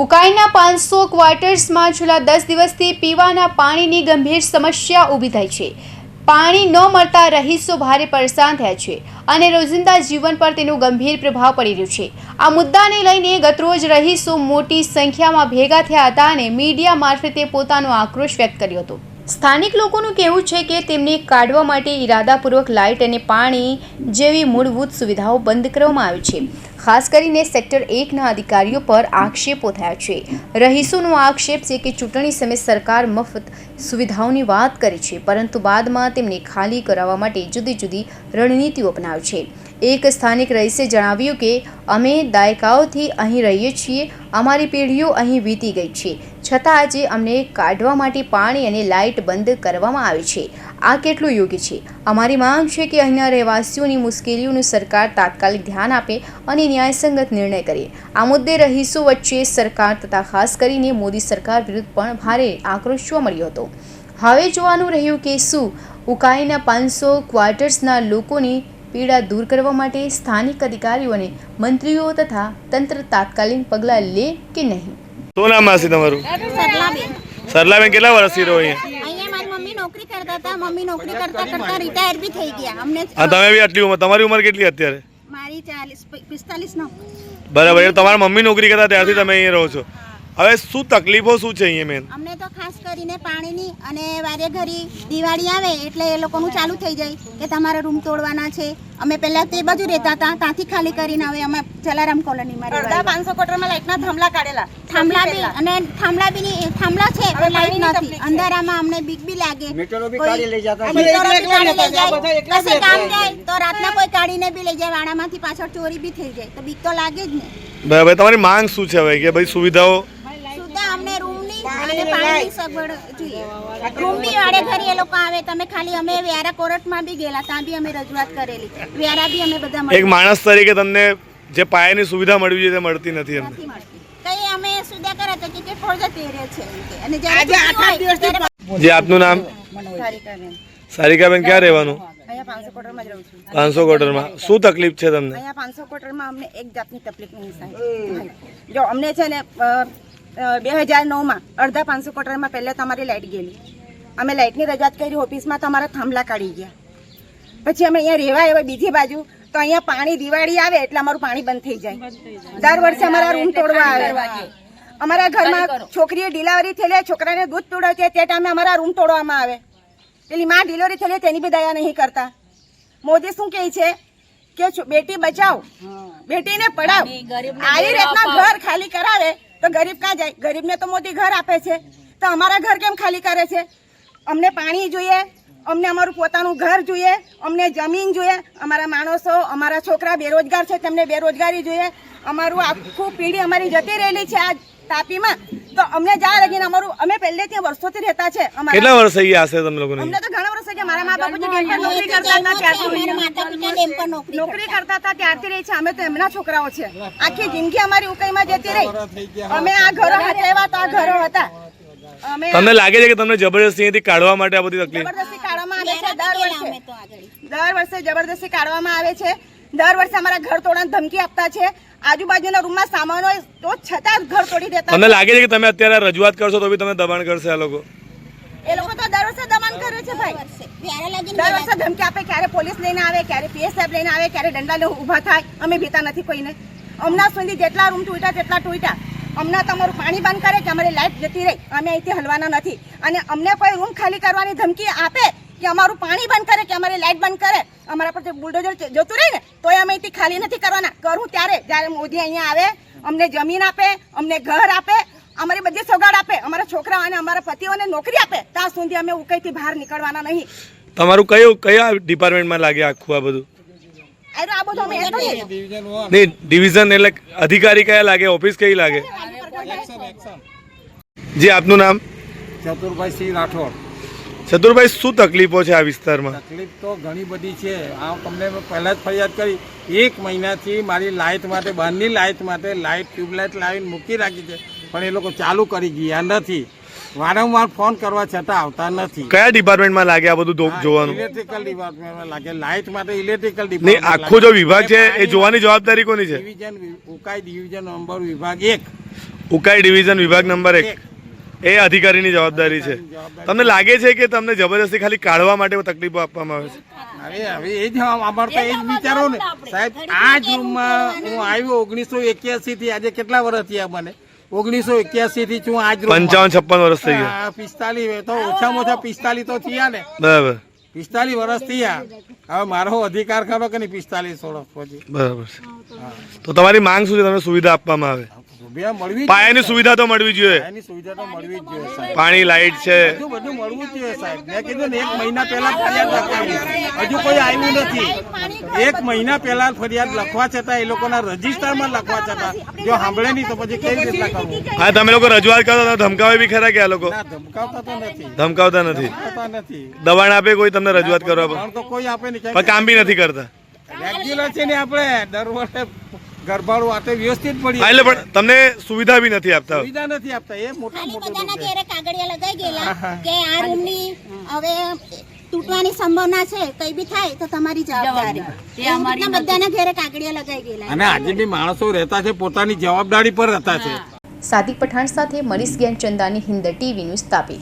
ઉકાઈના પાંચસો ક્વાર્ટર્સમાં છેલ્લા દસ દિવસથી પીવાના પાણીની ગંભીર સમસ્યા ઊભી થઈ છે. પાણી ન મળતા રહીશો ભારે પરેશાન થયા છે અને રોજિંદા જીવન પર તેનો ગંભીર પ્રભાવ પડી રહ્યો છે. આ મુદ્દાને લઈને ગતરોજ રહીશો મોટી સંખ્યામાં ભેગા થયા હતા અને મીડિયા મારફતે પોતાનો આક્રોશ વ્યક્ત કર્યો હતો. સ્થાનિક લોકોનું કહેવું છે કે તેમને કાઢવા માટે ઈરાદાપૂર્વક લાઇટ અને પાણી જેવી મૂળભૂત સુવિધાઓ બંધ કરવામાં આવી છે. ખાસ કરીને સેક્ટર એકના અધિકારીઓ પર આક્ષેપો થયા છે. રહીશોનો આક્ષેપ છે કે ચૂંટણી સમયે સરકાર મફત સુવિધાઓની વાત કરે છે, પરંતુ બાદમાં તેમને ખાલી કરાવવા માટે જુદી જુદી રણનીતિઓ અપનાવે છે. એક સ્થાનિક રહીશે જણાવ્યું કે, અમે દાયકાઓથી અહીં રહીએ છીએ. અમારી પેઢીઓ અહીં વીતી ગઈ છે. છતાં આજે અમને કાઢવા માટે પાણી અને લાઇટ બંધ કરવામાં આવે છે. આ કેટલું યોગ્ય છે? અમારી માંગ છે કે અહીંના રહેવાસીઓની મુશ્કેલીઓનું સરકાર તાત્કાલિક ધ્યાન આપે અને ન્યાયસંગત નિર્ણય કરે. આ મુદ્દે રહીશો વચ્ચે સરકાર તથા ખાસ કરીને મોદી સરકાર વિરુદ્ધ પણ ભારે આક્રોશ જોવા મળ્યો હતો. હવે જોવાનું રહ્યું કે શું ઉકાઈના પાંચસો ક્વાર્ટર્સના લોકોની પીડા દૂર કરવા માટે સ્થાનિક અધિકારીઓ અને મંત્રીઓ તથા તંત્ર તાત્કાલિક પગલાં લે કે નહીં? શું નામ માસી તમારું? સરલાબેન કેટલા વર્ષથી રહો અહીંયા? અહીંયા મારી મમ્મી નોકરી કરતા હતા. મમ્મી નોકરી કરતા કરતા રિટાયર બી થઈ ગયા. અમને હા તમે બી આટલી ઉંમર તમારી ઉંમર કેટલી અત્યારે? બરાબર તમારા મમ્મી નોકરી કરતા ત્યારથી તમે અહીંયા રહો છો. હવે શું તકલીફો શું છે અહીંયા મેન અમને તો ખાસ કરીને પાણીની અને વારે ઘરી દિવાળી આવે એટલે એ લોકોનું ચાલુ થઈ જાય કે તમારે રૂમ તોડવાના છે. અમે પહેલા તે બાજુ રહેતા હતા ત્યાંથી ખાલી કરીને હવે અમે જલારામ કોલોનીમાં અડધા રહેવા પાંચસો કોટરમાં લાઈટના થાંભલા કાઢેલા. થાંભલા બી અને થાંભલા બી ની- થાંભલા છે પણ લાઈટ નથી. અંધારામાં અમને બીક બી લાગે. મીટરો બી કાઢી લઈ જતા મીટરો એકલા બી કાઢી લઈ એકલા બધા જાય. એકલા કશે કામ જાય. તો રાતના કોઈ કાઢીને બી લઈ જાય વાડામાંથી પાછળ ચોરી બી થઈ જાય. તો બીક તો લાગે જ ને. બરાબર તમારી માંગ શું છે હવે? કે ભાઈ સુવિધાઓ રૂમની પાણીની સગવડ જોઈએ. રૂમ વાડે ઘરે એ લોકો આવે તમે ખાલી અમે વ્યારા કોર્ટમાં બી ગયેલા ત્યાં બી અમે રજૂઆત કરેલી. વ્યારા બી અમે બધા એક માણસ તરીકે તમને જે પાયાની સુવિધા મળવી જોઈએ તે મળતી નથી અમને કઈ અમે સુવિધા કરે તો કે ફોડ જતી છે અને આજે આઠ દિવસથી જે આપનું નામ? સારિકાબેન. સારિકાબેન ક્યાં રહેવાનું? અહીંયા પાંચસો કોટરમાં જ પાંચસો ક્વાર્ટરમાં શું તકલીફ છે તમને? અહીંયા પાંચસો કોટરમાં અમને એક જાતની તકલીફ નહીં થાય. જો અમને છે ને બે હજાર નવમાં અડધા પાંચસો કોટરમાં પહેલાં તમારી લાઇટ ગયેલી. અમે લાઇટની રજૂઆત કરી ઓફિસમાં તમારા થાંભલા કાઢી ગયા. પછી અમે અહીંયા રહેવા આવ્યા બીજી બાજુ તો અહીંયા પાણી દિવાળી આવે એટલે અમારું પાણી બંધ થઈ જાય. દર વર્ષે અમારા રૂમ તોડવા આવે. અમારા ઘરમાં છોકરીએ ડિલિવરી થયેલી છોકરાને દૂધ તોડે છે તે ટાઈમે અમારા રૂમ તોડવામાં આવે. પેલી માં ડિલિવરી થયેલી તેની બી દયા નહીં કરતા. મોદી શું કહે છે? કે બેટી બચાવ. બેટીને પડાવ આવી રીતના ઘર ખાલી કરાવે. તો ગરીબ ક્યાં જાય? ગરીબને તો મોદી ઘર આપે છે. તો અમારા ઘર કેમ ખાલી કરે છે? અમને પાણી જોઈએ, અમને અમારું પોતાનું ઘર જોઈએ, અમને જમીન જોઈએ. અમારા માણસો, અમારા છોકરા બેરોજગાર છે, તેમને બેરોજગારી જોઈએ. અમારું આખું પેઢી અમારી જતી રહેલી છે આ તાપીમાં. તો અમને જ્યાં લગીને અમારું અમે પહેલેથી વર્ષોથી રહેતા છે અમારા. કેટલા વર્ષ અહીંયા હશે તમે લોકોને? અમને તો ઘણા વર્ષ છે મારા મા બાપુજી ડેમ પર નોકરી કરતા હતા ત્યારથી અમારા માતા પિતા ડેમ પર નોકરી નોકરી કરતા હતા ત્યારથી રહી છે. અમે તો એમના છોકરાઓ છે. આખી જિંદગી અમારી ઉકાઈમાં જતી રહી. અમે આ ઘરો હટાવ્યા તો આ ઘરો હતા. અમે તમને લાગે છે કે તમને જબરદસ્તી અહીંથી કાઢવા માટે આ બધી તકલીફ? જબરદસ્તી કાઢવામાં આવે છે. દર વર્ષે દર વર્ષે જબરદસ્તી કાઢવામાં આવે છે. દર વર્ષે અમારા ઘર તોડવાની ધમકી આપતા છે. આજુબાજુના રૂમમાં સામાન હોય તો છતાં ઘર તોડી દેતા તમને લાગે છે કે તમે અત્યારે રજૂઆત કરશો તો બી તમે દબાણ કરશે આ લોકો? એ લોકો તો દર વર્ષે દમન કરે છે ભાઈ. દર વર્ષે. ધમકી આપે ક્યારે પોલીસ લઈને આવે ક્યારે પીએસ સાહેબ લઈને આવે ક્યારે દંડા લઈને ઊભા થાય. અમે ભીતા નથી કોઈને. હમણાં સુધી જેટલા રૂમ તૂટ્યા તેટલા તૂટ્યા. હમણાં તમારું પાણી બંધ કરે કે અમારી લાઈટ જતી રહી. અમે અહીંથી હલવાના નથી. અને અમને કોઈ રૂમ ખાલી કરવાની ધમકી આપે કે અમારું પાણી બંધ કરે કે અમારી લાઈટ બંધ કરે અમારા પર જે બુલડોઝર જતું રહે ને તોય અમે અહીંથી ખાલી નથી કરવાના. કરું ત્યારે જ્યારે મોદી અહીંયા આવે અમને જમીન આપે અમને ઘર આપે અમારી બધી સોગાડ આપે અમારા છોકરાઓ અને અમારા પતિઓને નોકરી આપે ત્યાં સુધી અમે ઉકઈથી બહાર નીકળવાના નહીં. તમારું કયું કયા ડિપાર્ટમેન્ટમાં લાગે આખું આ બધું? નહીં ડિવિઝન એટલે અધિકારી કયા લાગે ઓફિસ કઈ લાગે? જી આપનું નામ? ચતુરભાઈ સિંહ રાઠોડ. ચતુરભાઈ શું તકલીફો છે આ વિસ્તારમાં? તકલીફ તો ઘણી બધી છે. આ તમને પહેલાં જ ફરિયાદ કરી. એક મહિનાથી મારી લાઇટ માટે બહારની લાઇટ માટે લાઇટ ટ્યુબલાઇટ લાવીને મૂકી રાખી છે. પણ એ લોકો ચાલુ કરી ગયા નથી. વારંવાર ફોન કરવા છતાં આવતા નથી. કયા ડિપાર્ટમેન્ટમાં લાગે આ બધું જોવાનું? ઇલેક્ટ્રિકલ ડિપાર્ટમેન્ટમાં લાગે. લાઇટ માટે ઇલેક્ટ્રિકલ ડિપાર્ટમેન્ટ આખો જો વિભાગ છે એ જોવાની જવાબદારી કોની છે? ડિવિઝન ઉકાઈ ડિવિઝન નંબર વિભાગ એક. ઉકાઈ ડિવિઝન વિભાગ નંબર એક. એ અધિકારીની જવાબદારી છે. તમને લાગે છે કે તમને જબરદસ્તી ખાલી કાઢવા માટે તકલીફો આપવામાં આવે છે? અરે હવે એ જ અમારે તો એ જ વિચારો ને. સાહેબ આ જ રૂમમાં હું આવ્યો ઓગણીસો એક્યાસી થી. આજે કેટલા વર્ષ થયા મને? ઓગણીસો એક્યાસી થી છું આજ પંચાવન છપ્પન વર્ષ થઈ ગયા. પિસ્તાલીસ તો ઓછામાં ઓછા પિસ્તાલીસ તો થયા ને. બરાબર. પિસ્તાલીસ વર્ષ થયા. હવે મારો અધિકાર ખરો કે નહીં? પિસ્તાલીસ વર્ષ પછી. બરાબર તો તમારી માંગ શું છે? તમને સુવિધા આપવામાં આવે. પાયાની સુવિધા તો મળવી જોઈએ. એની સુવિધા તો મળવી જ જોઈએ સાહેબ. પાણી લાઇટ છે. બધું બધું મળવું જ જોઈએ સાહેબ. મેં કીધું ને એક મહિના પહેલા ફરિયાદ લખાવી હજુ કોઈ આવ્યું નથી. એક મહિના પહેલા ફરિયાદ લખવા છતાં એ લોકોના રજીસ્ટરમાં લખવા છતાં જો સાંભળે નહીં તો પછી કેવી રીતે કરવું હા તમે લોકો રજૂઆત કરો તો ધમકાવે બી ખરા કે આ લોકો? ધમકાવતા તો નથી. ધમકાવતા નથી. નથી. દબાણ આપે કોઈ તમને રજૂઆત કરવા પણ તો કોઈ આપે નહીં. કામ બી નથી કરતા. રેગ્યુલર છે ને આપણે દર વર્ષે ગરબાડું આતે વ્યવસ્થિત પડી એટલે પણ તમને સુવિધા બી નથી આપતા. સુવિધા નથી આપતા. એ મોટા મોટા બધાના ઘેરે કાગળિયા લગાઈ ગયેલા કે આ રૂમની હવે તૂટવાની સંભાવના છે કઈ બી થાય તો તમારી જવાબદારી. બધાના ઘેરે કાગળિયા લગાઈ ગયેલા. અને આજે બી માણસો રહેતા છે પોતાની જવાબદારી પર રહેતા છે. સાદિક પઠાણ સાથે મનીષ જ્ઞાનચંદાની હિન્દ ટીવી ન્યૂઝ તાપી.